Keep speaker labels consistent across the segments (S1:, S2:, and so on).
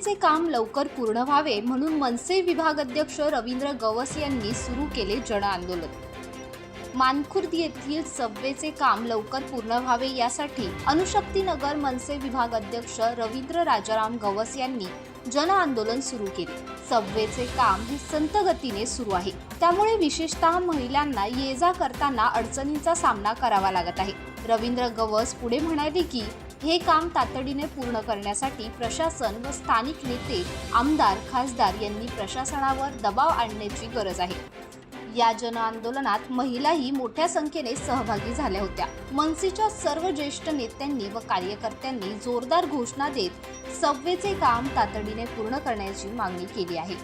S1: सबवेचे काम लवकर पूर्ण व्हावे म्हणून मनसे विभागाध्यक्ष रवींद्र गवस यांनी सुरू केले जन आंदोलन मानखुर्द येथील सबवेचे काम लवकर पूर्ण व्हावे यासाठी अनुशक्तीनगर मनसे विभाग अध्यक्ष रवींद्र राजाराम गवस यांनी जन आंदोलन सुरू केले. सबवेचे काम हे संत गतीने सुरू आहे. त्यामुळे विशेषतः महिलांना ये जा करताना अडचणींचा सामना करावा लागत आहे. रवींद्र गवस पुढे म्हणाले की हे काम तातडीने पूर्ण करण्यासाठी प्रशासन व स्थानिक नेते आमदार खासदार यांनी प्रशासनावर दबाव आणण्याची गरज आहे. या जन आंदोलनात महिलाही मोठ्या संख्येने सहभागी झाल्या होत्या. मनसेच्या सर्व ज्येष्ठ नेत्यांनी व कार्यकर्त्यांनी जोरदार घोषणा देत सबवेचे काम तातडीने पूर्ण करण्याची मागणी केली आहे.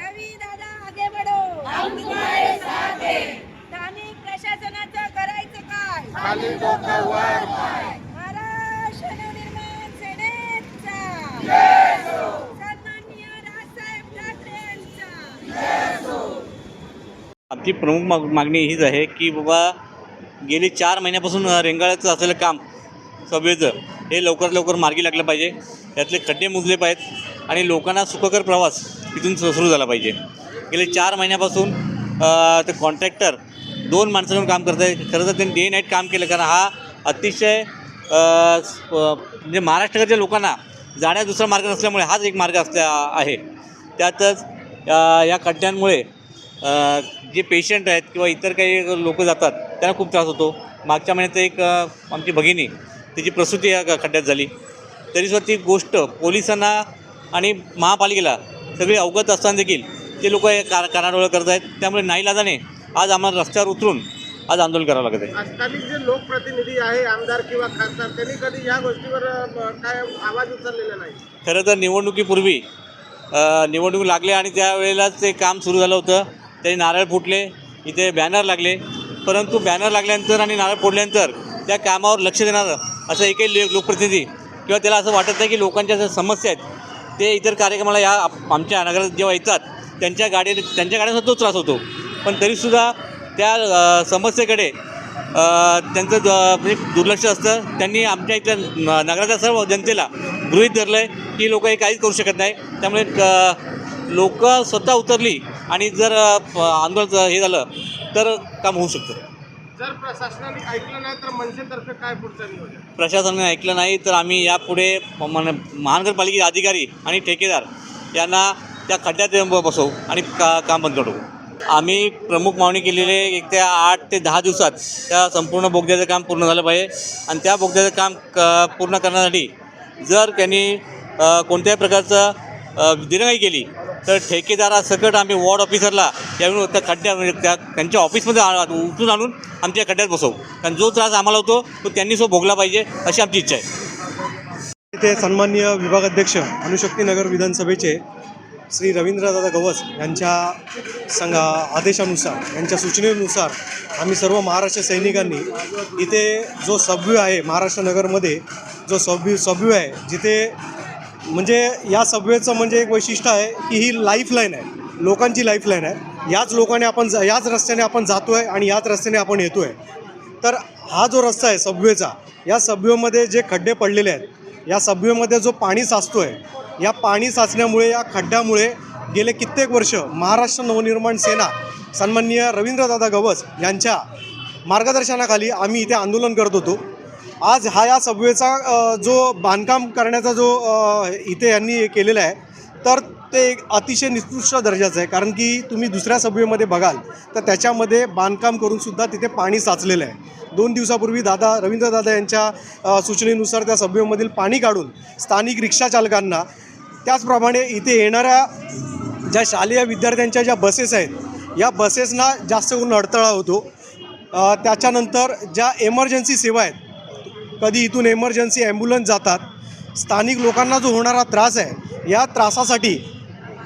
S2: रवी दादा आगे बढ़ो. हम तुम्हारे साथ हैं स्थानिक प्रशासनाचं करायचं काय
S3: खाली डोकं वर
S4: आमची प्रमुख माग मागणी हीच आहे की बाबा गेली चार महिन्यापासून रेंगाळ्याचं असलेलं काम सभेचं हे लवकर लवकर मार्गी लागलं पाहिजे. त्यातले खड्डे मुजले पाहिजेत आणि लोकांना सुखकर प्रवास तिथून सु- सुरू झाला पाहिजे. गेले चार महिन्यापासून ते कॉन्ट्रॅक्टर दोन माणसांवर काम करत आहे खरं तर त्यांनी डे नाईट काम केलं. कारण हा अतिशय म्हणजे महाराष्ट्राच्या लोकांना जाण्या दुसरा मार्ग नसल्यामुळे हाच एक मार्ग असल्या आहे. त्यातच या खड्ड्यांमुळे जे पेशंट आहेत किंवा इतर काही लोक जातात त्यांना खूप त्रास होतो. मागच्या महिन्यात एक आमची भगिनी तिची प्रसूती या खड्ड्यात झाली. तरीसुद्धा ती गोष्ट पोलिसांना आणि महापालिकेला सगळी अवगत असताना देखील ते लोक कार कानाडोळं करत आहेत त्यामुळे नाईलाजाने आज आम्हाला रस्त्यावर उतरून आज आंदोलन करावं लागत आहे.
S5: स्थानिक जे लोकप्रतिनिधी आहे आमदार किंवा खासदार त्यांनी कधी या गोष्टीवर अ, काय आवाज उचललेला नाही?
S4: खरं तर निवडणुकीपूर्वी अ, निवडणूक लागले आणि त्यावेळेलाच ते काम सुरू झालं होतं. त्यांनी नारळ फुटले इथे बॅनर लागले. परंतु बॅनर लागल्यानंतर आणि नारळ फोडल्यानंतर त्या कामावर लक्ष देणारं असं एकही ले- लोकप्रतिनिधी किंवा त्याला असं वाटत नाही की लोकांच्या ज्या समस्या आहेत ते इतर कार्यक्रमाला या आप- आमच्या नगरात जेव्हा येतात त्यांच्या गाडी त्यांच्या गाड्यांचा तो त्रास होतो. पण तरीसुद्धा त्या समस्येकडे त्यांचं म्हणजे दुर्लक्ष असतं. त्यांनी आमच्या इथल्या नगराच्या सर्व जनतेला गृहीत धरलं आहे की लोक हे काहीच करू शकत नाही. त्यामुळे लोक स्वतः उतरली आणि जर आंदोलन हे झालं तर काम होऊ शकतं.
S5: जर प्रशासनाने ऐकलं नाही तर मनसेतर्फे काय पुढचं
S4: प्रशासनाने ऐकलं नाही तर आम्ही यापुढे महानगरपालिकेचे अधिकारी आणि ठेकेदार यांना त्या खड्ड्यात बसवू आणि का काम बंद करू. आम्ही प्रमुख मागणी केलेले एक त्या आठ ते दहा दिवसात त्या संपूर्ण बोगद्याचं काम पूर्ण झालं पाहिजे. आणि त्या बोगद्याचं काम क पूर्ण करण्यासाठी जर त्यांनी कोणत्याही प्रकारचं दिरंगाई केली तर ठेकेदारासकट आम्ही वॉर्ड ऑफिसरला त्यावेळी त्या खड्ड्या म्हणजे त्या त्यांच्या ऑफिसमध्ये आ- आणून आमच्या खड्ड्यात बसवू. कारण जो त्रास आम्हाला होतो तो त्यांनी सो भोगला पाहिजे अशी आमची इच्छा आहे.
S6: इथे सन्माननीय विभागाध्यक्ष अनुशक्तीनगर विधानसभेचे श्री रवींद्रदादा गवस यांच्या संघ आदेशानुसार यांच्या सूचनेनुसार आम्ही सर्व महाराष्ट्र सैनिकांनी इथे जो सबव्ह्यू आहे महाराष्ट्र नगरमध्ये जो सबव्ह्यू सबव्ह्यू आहे जिथे म्हणजे या सबवेचं म्हणजे एक वैशिष्ट्य आहे की ही लाईफलाईन आहे. लोकांची लाईफलाईन आहे. याच लोकांनी आपण जा- याच रस्त्याने आपण जातो आहे आणि याच रस्त्याने आपण येतो आहे तर हा जो रस्ता आहे सबवेचा या सबवेमध्ये जे खड्डे पडलेले आहेत या सबवेमध्ये जो पाणी साचतो आहे या पाणी साचण्यामुळे या खड्ड्यामुळे गेले कित्येक वर्ष महाराष्ट्र नवनिर्माण सेना सन्माननीय रवींद्रदादा गवस यांच्या मार्गदर्शनाखाली आम्ही इथे आंदोलन करत होतो. आज हा या सबवेचा जो बांधकाम करण्याचा जो इथे यांनी केलेला आहे तर ते एक अतिशय निकृष्ट दर्जाचं आहे. कारण की तुम्ही दुसऱ्या सबवेमध्ये बघाल तर त्याच्यामध्ये बांधकाम करूनसुद्धा तिथे पाणी साचलेलं आहे. दोन दिवसापूर्वी दादा रवींद्र दादा यांच्या सूचनेनुसार त्या सबवेमधील पाणी काढून स्थानिक रिक्षा चालकांना त्याचप्रमाणे इथे येणाऱ्या ज्या शालेय विद्यार्थ्यांच्या ज्या बसेस आहेत या बसेसना जास्त करून अडथळा होतो. त्याच्यानंतर ज्या एमर्जन्सी सेवा आहेत कधी इथून एमर्जन्सी ॲम्ब्युलन्स जातात स्थानिक लोकांना जो होणारा त्रास आहे या त्रासासाठी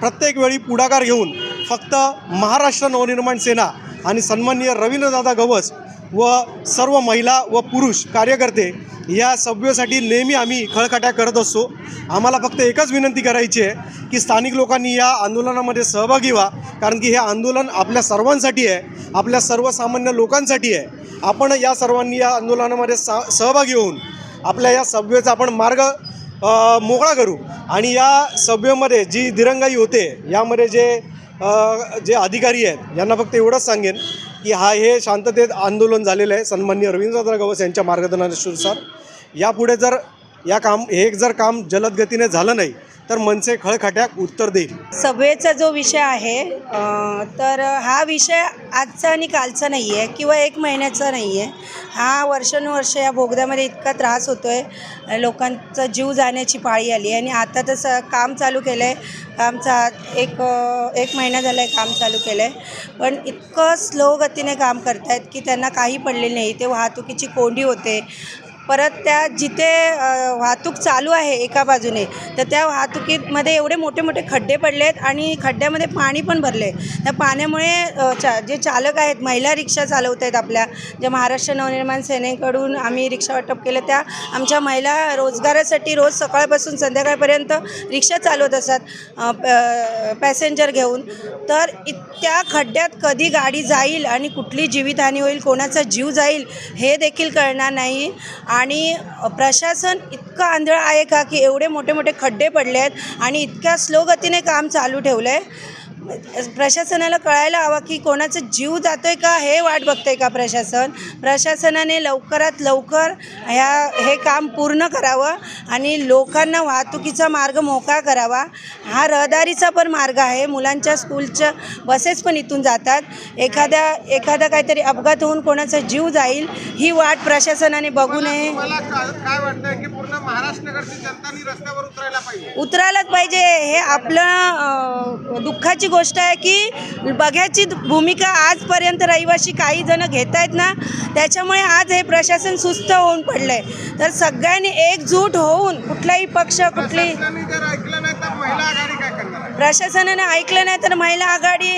S6: प्रत्येक वेळी पुढाकार घेऊन फक्त महाराष्ट्र नवनिर्माण सेना आणि सन्माननीय रवींद्रदादा गवस व सर्व महिला व पुरुष कार्यकर्ते या सभ्यसाठी नेहमी आम्ही खळखट्या करत असतो. आम्हाला फक्त एकच विनंती करायची आहे की स्थानिक लोकांनी या आंदोलनामध्ये सहभागी व्हा. कारण की हे आंदोलन आपल्या सर्वांसाठी आहे आपल्या सर्वसामान्य लोकांसाठी आहे. आपण या सर्वांनी या आंदोलनामध्ये सा सहभागी होऊन आपल्या या सभ्यचा आपण मार्ग मोकळा करू. आणि या सभेमध्ये जी दिरंगाई होते यामध्ये जे जे अधिकारी आहेत यांना फक्त एवढंच सांगेन की हा हे शांततेत आंदोलन झालेलं आहे. सन्मान्य रवींद्रनाथ गवस यांच्या मार्गदर्शनानुसार. यापुढे जर या काम हे जर काम जलद गतीने झालं नाही तर मनसे खळखट्याक उत्तर देईल
S2: सभेचा जो विषय आहे तर हा विषय आजचा आणि कालचा नाही आहे किंवा एक महिन्याचा नाही आहे हा वर्षानुवर्ष या बोगद्यामध्ये इतका त्रास होतो आहे लोकांचा जीव जाण्याची पाळी आली आहे आणि आता तर स काम चालू केलं आहे कामचा एक एक महिना झाला आहे काम चालू केलं आहे पण इतकं स्लो गतीने काम करतायत की त्यांना काही पडलेलं नाही. ते वाहतुकीची कोंडी होते. परत त्या जिथे वाहतूक चालू आहे एका बाजूने तर त्या वाहतुकीमध्ये एवढे मोठे मोठे खड्डे पडले आहेत आणि खड्ड्यामध्ये पाणी पण भरले. त्या पाण्यामुळे चा जे चालक आहेत महिला रिक्षा चालवत आहेत आपल्या ज्या महाराष्ट्र नवनिर्माण सेनेकडून आम्ही रिक्षा वाटप केलं त्या आमच्या महिला रोजगारासाठी रोज सकाळपासून संध्याकाळपर्यंत रिक्षा चालवत असतात प- पॅसेंजर घेऊन. तर इतक्या खड्ड्यात कधी गाडी जाईल आणि कुठली जीवितहानी होईल कोणाचा जीव जाईल हे देखील कळणार नाही. आणि प्रशासन इतकं आंधळ आहे का की एवढे मोठे मोठे खड्डे पडले आहेत आणि इतक्या स्लो गतीने काम चालू ठेवलं आहे प्रशासनाला कळायला हवं की कोणाचा जीव जातो आहे का हे वाट बघतं आहे का प्रशासन? प्रशासनाने लवकरात लवकर ह्या हे काम पूर्ण करावं आणि लोकांना वाहतुकीचा मार्ग मोकळा करावा. हा रहदारीचा पण मार्ग आहे. मुलांच्या स्कूलच्या बसेस पण इथून जातात. एखाद्या एखादा काहीतरी अपघात होऊन कोणाचा जीव जाईल ही वाट प्रशासनाने बघू नये. उतरायलाच पाहिजे. हे आपलं दुःखाची गोष्ट आहे की बघ्याची भूमिका आजपर्यंत रहिवासी काही जण घेत आहेत ना त्याच्यामुळे आज हे प्रशासन सुस्त होऊन पडलं आहे तर सगळ्यांनी एकजूट होऊन कुठलाही पक्ष कुठली
S5: प्रशासनाने जर ऐकलं नाही तर महिला आघाडी काय करणार आहे?
S2: प्रशासनाने ऐकलं नाही तर महिला आघाडी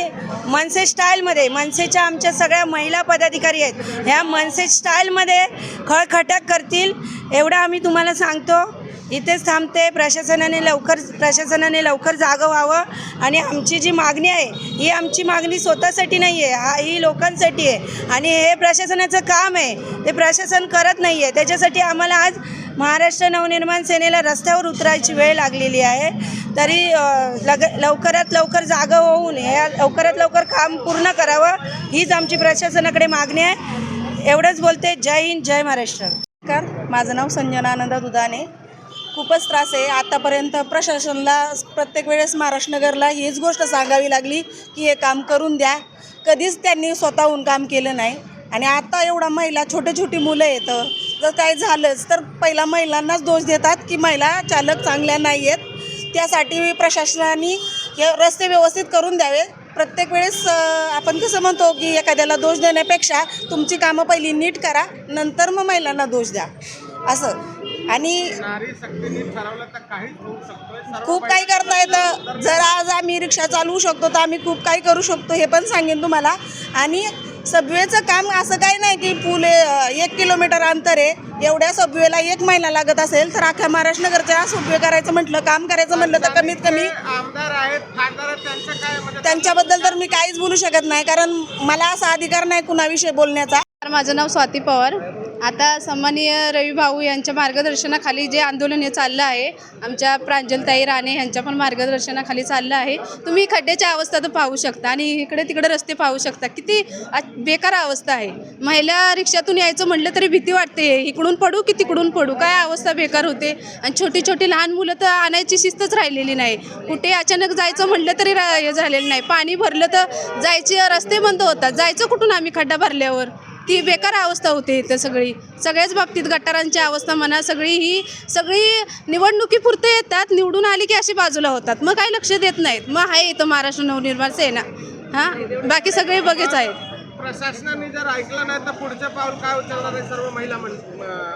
S2: मनसे स्टाईलमध्ये मनसेच्या आमच्या सगळ्या महिला पदाधिकारी आहेत. ह्या मनसे स्टाईलमध्ये खळखटाक करतील एवढं आम्ही तुम्हाला सांगतो. इथेच थांबते. प्रशासनाने लवकर प्रशासनाने लवकर जागं व्हावं आणि आमची जी मागणी आहे ही आमची मागणी स्वतःसाठी नाही आहे हा ही लोकांसाठी आहे. आणि हे प्रशासनाचं काम आहे. ते प्रशासन करत नाही आहे त्याच्यासाठी आम्हाला आज महाराष्ट्र नवनिर्माण सेनेला रस्त्यावर उतरायची वेळ लागलेली आहे. तरी लग लवकरात लवकर जागं होऊन हे लवकरात लवकर काम पूर्ण करावं हीच आमची प्रशासनाकडे मागणी आहे. एवढंच बोलते. जय हिंद जय महाराष्ट्र.
S7: नमस्कार. माझं नाव संजना आनंद दुधाने खूपच त्रास आहे. आतापर्यंत प्रशासनाला प्रत्येक वेळेस महाराष्ट्रनगरला हीच गोष्ट सांगावी लागली की हे काम करून द्या. कधीच त्यांनी स्वतःहून काम केलं नाही. आणि आता एवढा महिला छोटे छोटी मुलं येतं जर काय झालंच तर पहिला महिलांनाच दोष देतात की महिला चालक चांगल्या नाही आहेत. त्यासाठी प्रशासनाने हे रस्ते व्यवस्थित करून द्यावे. प्रत्येक वेळेस आपण कसं म्हणतो की एखाद्याला दोष देण्यापेक्षा तुमची कामं पहिली नीट करा नंतर मग महिलांना दोष द्या. असं. आणि
S5: नारी शक्तीने ठरवलं तर काहीच होऊ शकतोय. सर्व
S7: खूप काही करता येतं. जर आज आम्ही रिक्षा चालवू शकतो तर आम्ही खूप काही करू शकतो हे पण सांगेन तुम्हाला. आणि सबवेचं काम असं काही नाही की पुले एक किलोमीटर अंतर आहे. एवढ्या सबवेला एक महिना लागत असेल तर अख्ख्या महाराष्ट्रनगरच्या सबवे करायचं म्हटलं काम करायचं म्हटलं तर कमीत कमी
S5: आमदार आहेत खासदार आहेत त्यांचं काय म्हणजे
S7: त्यांच्याबद्दल तर मी काहीच बोलू शकत नाही कारण मला असा अधिकार नाही कुणाविषयी बोलण्याचा.
S8: तर माझं नाव स्वाती पवार. आता सन्माननीय रवी भाऊ यांच्या मार्गदर्शनाखाली जे आंदोलन हे चाललं आहे आमच्या प्रांजलताई राणे यांच्या पण मार्गदर्शनाखाली चाललं आहे. तुम्ही खड्ड्याच्या अवस्था तर पाहू शकता आणि इकडे तिकडे रस्ते पाहू शकता. किती आ- बेकार अवस्था आहे. महिला रिक्षातून यायचं म्हटलं तरी भीती वाटते. इकडून पडू की तिकडून पडू? काय अवस्था बेकार होते? आणि छोटी छोटी लहान मुलं तर आणायची शिस्तच राहिलेली नाही. कुठे अचानक जायचं म्हटलं तरी रा- हे झालेलं नाही. पाणी भरलं तर जायचे रस्ते बंद होतात. जायचं कुठून आम्ही खड्डा भरल्यावर? ती बेकार अवस्था होते इथं सगळी. सगळ्याच बाबतीत गटारांची अवस्था म्हणा सगळी ही सगळी निवडणुकीपुरते येतात निवडून आली की अशी बाजूला होतात. मग काही लक्ष देत नाहीत. मग आहे इथं महाराष्ट्र नवनिर्माण सेना. हां? बाकी सगळे बघेच आहेत.
S5: प्रशासनाने जर ऐकलं नाही तर पुढचं पाऊल काय उचलणार आहे सर्व महिला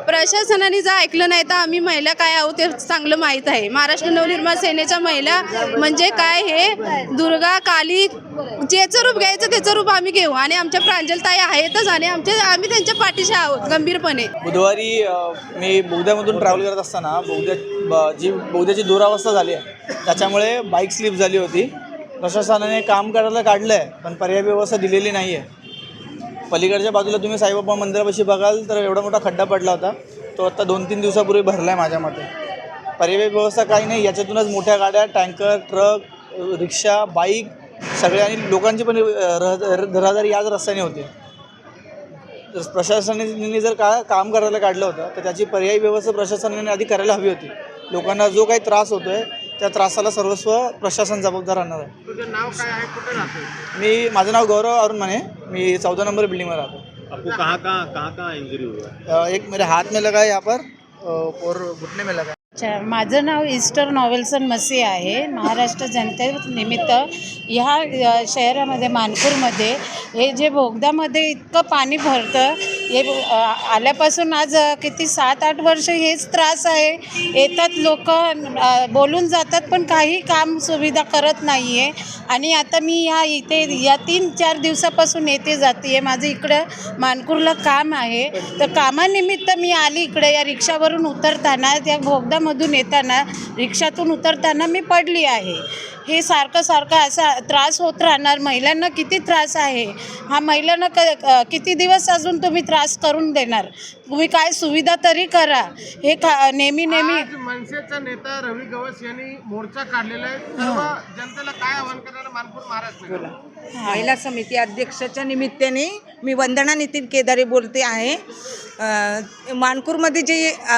S8: प्रशासनाने जर ऐकलं नाही तर आम्ही महिला काय आहोत ते चांगलं माहीत आहे. महाराष्ट्र नवनिर्माण सेनेच्या महिला म्हणजे काय हे? दुर्गा काली ज्याचं रूप घ्यायचं त्याचं रूप आम्ही घेऊ. आणि आमच्या प्रांजलताई आहेतच आणि आमच्या आम्ही त्यांच्या पाठीशी आहोत गंभीरपणे.
S9: बुधवारी अ, मी बोगद्यामधून ट्रॅव्हल करत असताना बोगद्या ब- जी बोगद्याची दुरावस्था झाली आहे त्याच्यामुळे बाईक स्लिप झाली होती. प्रशासनाने काम करायला काढलं आहे पण पर्याय व्यवस्था दिलेली नाही आहे पलीकडच्या बाजूला तुम्ही साईबाबा मंदिरापाशी बघाल तर एवढा मोठा खड्डा पडला होता. तो आता दोन तीन दिवसापूर्वी भरला आहे माझ्या मते. पर्याय व्यवस्था काही नाही याच्यातूनच मोठ्या गाड्या टँकर ट्रक रिक्षा बाईक सगळे आणि लोकांची पण रहदारी याच रस्त्याने होते. तर प्रशासनाने जर का काम करायला काढलं होतं तर त्याची पर्यायी व्यवस्था प्रशासनाने आधी करायला हवी होती. लोकांना जो काही त्रास होतो आहे त्या त्रासाला सर्वस्व प्रशासन जबाबदार राहणार आहे.
S5: तुझं नाव काय आहे? कुठे राहतो
S9: मी माझं नाव गौरव अरुण माने मी चौदा नंबर बिल्डिंगमध्ये राहतो.
S5: आपको कहाँ कहाँ कहाँ कहाँ इंजरी हुआ?
S9: अ, एक मेरे हाथ में लगा है यहाँ पर. अ, और घुटने में लगा है.
S10: अच्छा माझं नाव इस्टर नॉवेल्सन मसी आहे. महाराष्ट्र जनतेनिमित्त ह्या अ, शहरामध्ये मानपूरमध्ये हे जे बोगद्यामध्ये इतकं पाणी भरतं हे आल्यापासून आज किती सात आठ वर्ष हेच त्रास आहे. येतात लोक बोलून जातात पण काही काम सुविधा करत नाही आहे आणि आता मी या इथे या तीन चार दिवसापासून येते जाते आहे माझं इकडं मानपूरला काम आहे. तर कामानिमित्त मी आली इकडे या रिक्षावरून उतरताना त्या भोगदामधून येताना रिक्षातून उतरताना मी पडली आहे. हे सारखं सारखं असा त्रास होत राहणार. महिलांना किती त्रास आहे? हा महिलांना क किती दिवस अजून तुम्ही त्रास करून देणार? तुम्ही काय सुविधा तरी करा. हे का नेहमी नेहमी.
S5: आज मनसेचा नेता रवी गवस यांनी मोर्चा काढलेला आहे. सर्व जनतेला काय आवाहन करणार मानपूर महाराष्ट्र
S11: महिला समिती अध्यक्षाच्या निमित्ताने मी वंदना नितीन केदारे बोलते आहे. अ, मानपूरमध्ये जे अ,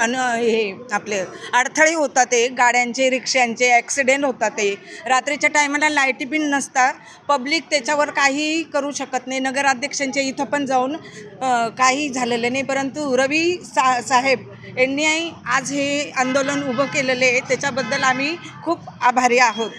S11: अन हे आपले अडथळे होतात ते गाड्यांचे रिक्षांचे ॲक्सिडेंट होतात ते रात्रीच्या टायमाला लाईटी बिन नसतात पब्लिक त्याच्यावर काही करू शकत नाही. नगराध्यक्षांच्या इथं पण जाऊन अ, काही झालेलं नाही परंतु रवी सा साहेब यांनी आज हे आंदोलन उभं केलेले आहे त्याच्याबद्दल आम्ही खूप आभारी आहोत.